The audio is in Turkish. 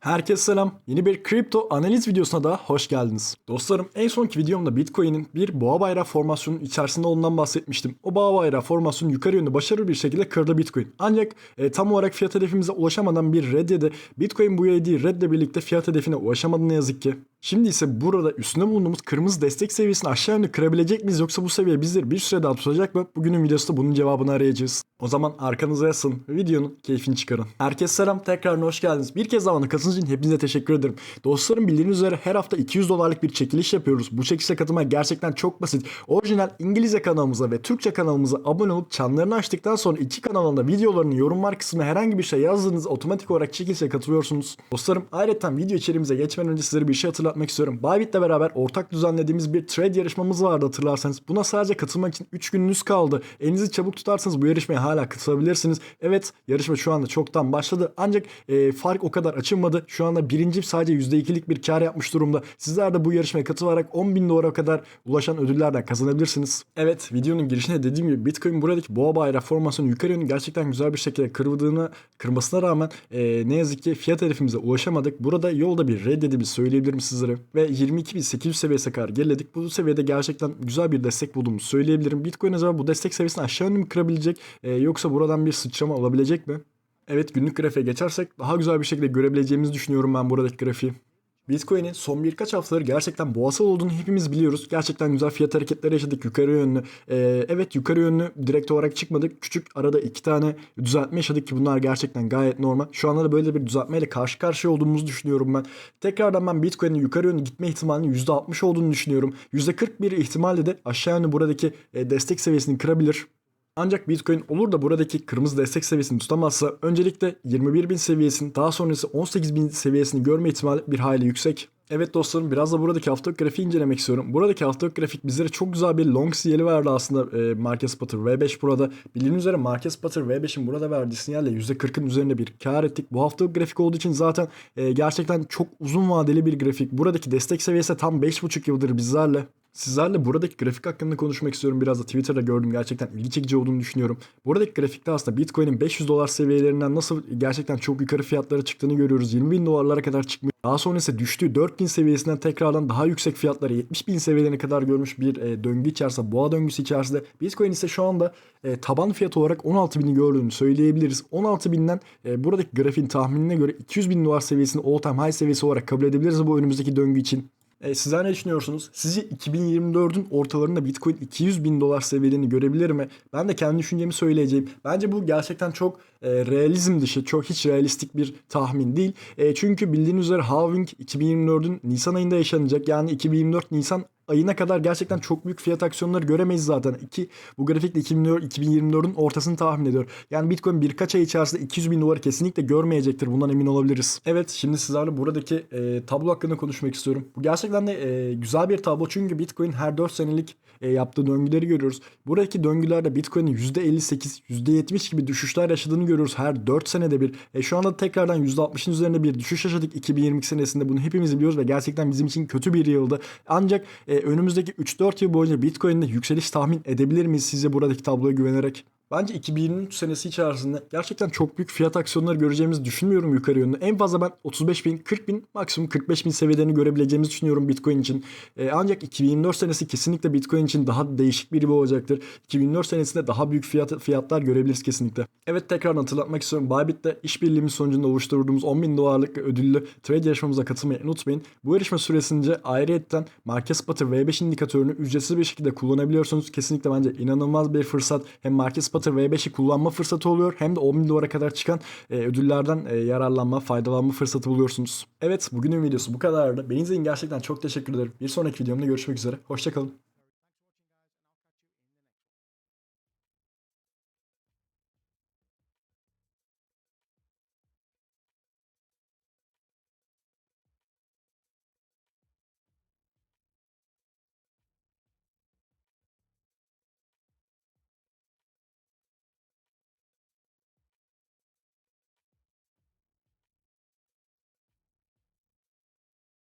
Herkese selam. Yeni bir kripto analiz videosuna da hoş geldiniz. Dostlarım en sonki videomda Bitcoin'in bir boğa bayrağı formasyonunun içerisinde olduğundan bahsetmiştim. O boğa bayrağı formasyonu yukarı yönde başarılı bir şekilde kırdı Bitcoin. Ancak e, tam olarak fiyat hedefimize ulaşamadan bir red yedi. Bitcoin bu yediği redle birlikte fiyat hedefine ulaşamadı ne yazık ki. Şimdi ise burada üstünde bulunduğumuz kırmızı destek seviyesini aşağı yönde kırabilecek miyiz yoksa bu seviye bizleri bir süre daha tutacak mı? Bugünün videosunda bunun cevabını arayacağız. O zaman arkanıza yasın videonun keyfini çıkarın. Herkese selam tekrar hoş geldiniz. Bir kez daha katıldığınız için hepinize teşekkür ederim. Dostlarım bildiğiniz üzere her hafta 200 dolarlık bir çekiliş yapıyoruz. Bu çekilişe katılmak gerçekten çok basit. Orijinal İngilizce kanalımıza ve Türkçe kanalımıza abone olup çanlarını açtıktan sonra iki kanalında videolarını yorumlar kısmına herhangi bir şey yazdığınız otomatik olarak çekilişe katılıyorsunuz. Dostlarım ayrıca video içeriğimize geçmeden önce sizlere bir şey hatırlatmak istiyorum. Bybit'le beraber ortak düzenlediğimiz bir trade yarışmamız vardı hatırlarsanız. Buna sadece katılmak için 3 gününüz kaldı. Elinizi çabuk tutarsanız bu yarışmaya hala katılabilirsiniz. Evet yarışma şu anda çoktan başladı. Ancak e, fark o kadar açılmadı. Şu anda birinci sadece %2'lik bir kar yapmış durumda. Sizler de bu yarışmaya katılarak 10 bin dolara kadar ulaşan ödüllerden kazanabilirsiniz. Evet videonun girişine dediğim gibi Bitcoin buradaki boğa bayrağı formasyonu yukarı yönlü gerçekten güzel bir şekilde kırıldığını kırmasına rağmen e, ne yazık ki fiyat hedefimize ulaşamadık. Burada yolda bir reddediğimizi söyleyebilirim sizlere. Ve 22.800 seviyesine kadar geriledik. Bu seviyede gerçekten güzel bir destek bulduğumuzu söyleyebilirim. Bitcoin acaba bu destek seviyesini aşağı yönlü mü kırabilecek e, yoksa buradan bir sıçrama olabilecek mi? Evet günlük grafiğe geçersek daha güzel bir şekilde görebileceğimizi düşünüyorum ben buradaki grafiği. Bitcoin'in son birkaç haftaları gerçekten boğasal olduğunu hepimiz biliyoruz. Gerçekten güzel fiyat hareketleri yaşadık yukarı yönlü. Ee, evet yukarı yönlü direkt olarak çıkmadık. Küçük arada iki tane düzeltme yaşadık ki bunlar gerçekten gayet normal. Şu anda da böyle bir düzeltmeyle karşı karşıya olduğumuzu düşünüyorum ben. Tekrardan ben Bitcoin'in yukarı yönlü gitme ihtimalinin %60 olduğunu düşünüyorum. %40 bir ihtimalle de aşağı yönlü buradaki e, destek seviyesini kırabilir. Ancak Bitcoin olur da buradaki kırmızı destek seviyesini tutamazsa öncelikle 21.000 seviyesini daha sonrası 18.000 seviyesini görme ihtimali bir hayli yüksek. Evet dostlarım biraz da buradaki haftalık grafiği incelemek istiyorum. Buradaki haftalık grafik bizlere çok güzel bir long sinyali verdi aslında e, Market Spotter V5 burada. Bildiğiniz üzere Market Spotter V5'in burada verdiği sinyalle %40'ın üzerinde bir kar ettik. Bu haftalık grafik olduğu için zaten e, gerçekten çok uzun vadeli bir grafik. Buradaki destek seviyesi tam 5,5 yıldır bizlerle. Sizlerle buradaki grafik hakkında konuşmak istiyorum. Biraz da Twitter'da gördüm. Gerçekten ilgi çekici olduğunu düşünüyorum. Buradaki grafikte aslında Bitcoin'in 500 dolar seviyelerinden nasıl gerçekten çok yukarı fiyatlara çıktığını görüyoruz. 20 bin dolarlara kadar çıkmış. Daha sonra ise düştüğü 4000 seviyesinden tekrardan daha yüksek fiyatlara 70 bin seviyelerine kadar görmüş bir e, döngü içerisinde, boğa döngüsü içerisinde. Bitcoin ise şu anda e, taban fiyat olarak 16 bini gördüğünü söyleyebiliriz. 16 binden e, buradaki grafiğin tahminine göre 200 bin dolar seviyesini all time high seviyesi olarak kabul edebiliriz bu önümüzdeki döngü için. E, sizler ne düşünüyorsunuz? Sizce 2024'ün ortalarında Bitcoin 200 bin dolar seviyelerini görebilir mi? Ben de kendi düşüncemi söyleyeceğim. Bence bu gerçekten çok e, realizm dışı, çok hiç realistik bir tahmin değil. E, çünkü bildiğiniz üzere halving 2024'ün Nisan ayında yaşanacak. Yani 2024 Nisan ayına kadar gerçekten çok büyük fiyat aksiyonları göremeyiz zaten. İki, bu grafikte 2024'ün ortasını tahmin ediyor. Yani Bitcoin birkaç ay içerisinde 200 bin doları kesinlikle görmeyecektir. Bundan emin olabiliriz. Evet şimdi sizlerle buradaki e, tablo hakkında konuşmak istiyorum. Bu gerçekten de e, güzel bir tablo çünkü Bitcoin her 4 senelik e, yaptığı döngüleri görüyoruz. Buradaki döngülerde Bitcoin'in %58, %70 gibi düşüşler yaşadığını görüyoruz her 4 senede bir. E, şu anda tekrardan %60'ın üzerinde bir düşüş yaşadık 2022 senesinde. Bunu hepimiz biliyoruz ve gerçekten bizim için kötü bir yıldı. Ancak e, önümüzdeki 3-4 yıl boyunca Bitcoin'de yükseliş tahmin edebilir miyiz sizce buradaki tabloya güvenerek? Bence 2023 senesi içerisinde gerçekten çok büyük fiyat aksiyonları göreceğimizi düşünmüyorum yukarı yönlü. En fazla ben 35 bin, 40 bin, maksimum 45 bin seviyelerini görebileceğimizi düşünüyorum Bitcoin için. Ee, ancak 2024 senesi kesinlikle Bitcoin için daha değişik bir yıl olacaktır. 2024 senesinde daha büyük fiyat, fiyatlar görebiliriz kesinlikle. Evet tekrar hatırlatmak istiyorum. Bybit'te işbirliğimiz sonucunda oluşturduğumuz 10 bin dolarlık ödüllü trade yarışmamıza katılmayı unutmayın. Bu yarışma süresince ayrıyetten Market Spotter V5 indikatörünü ücretsiz bir şekilde kullanabiliyorsunuz. Kesinlikle bence inanılmaz bir fırsat. Hem Market Spotter Spotter V5'i kullanma fırsatı oluyor. Hem de 10 bin dolara kadar çıkan e, ödüllerden e, yararlanma, faydalanma fırsatı buluyorsunuz. Evet bugünün videosu bu kadardı. Beni izlediğiniz gerçekten çok teşekkür ederim. Bir sonraki videomda görüşmek üzere. Hoşçakalın.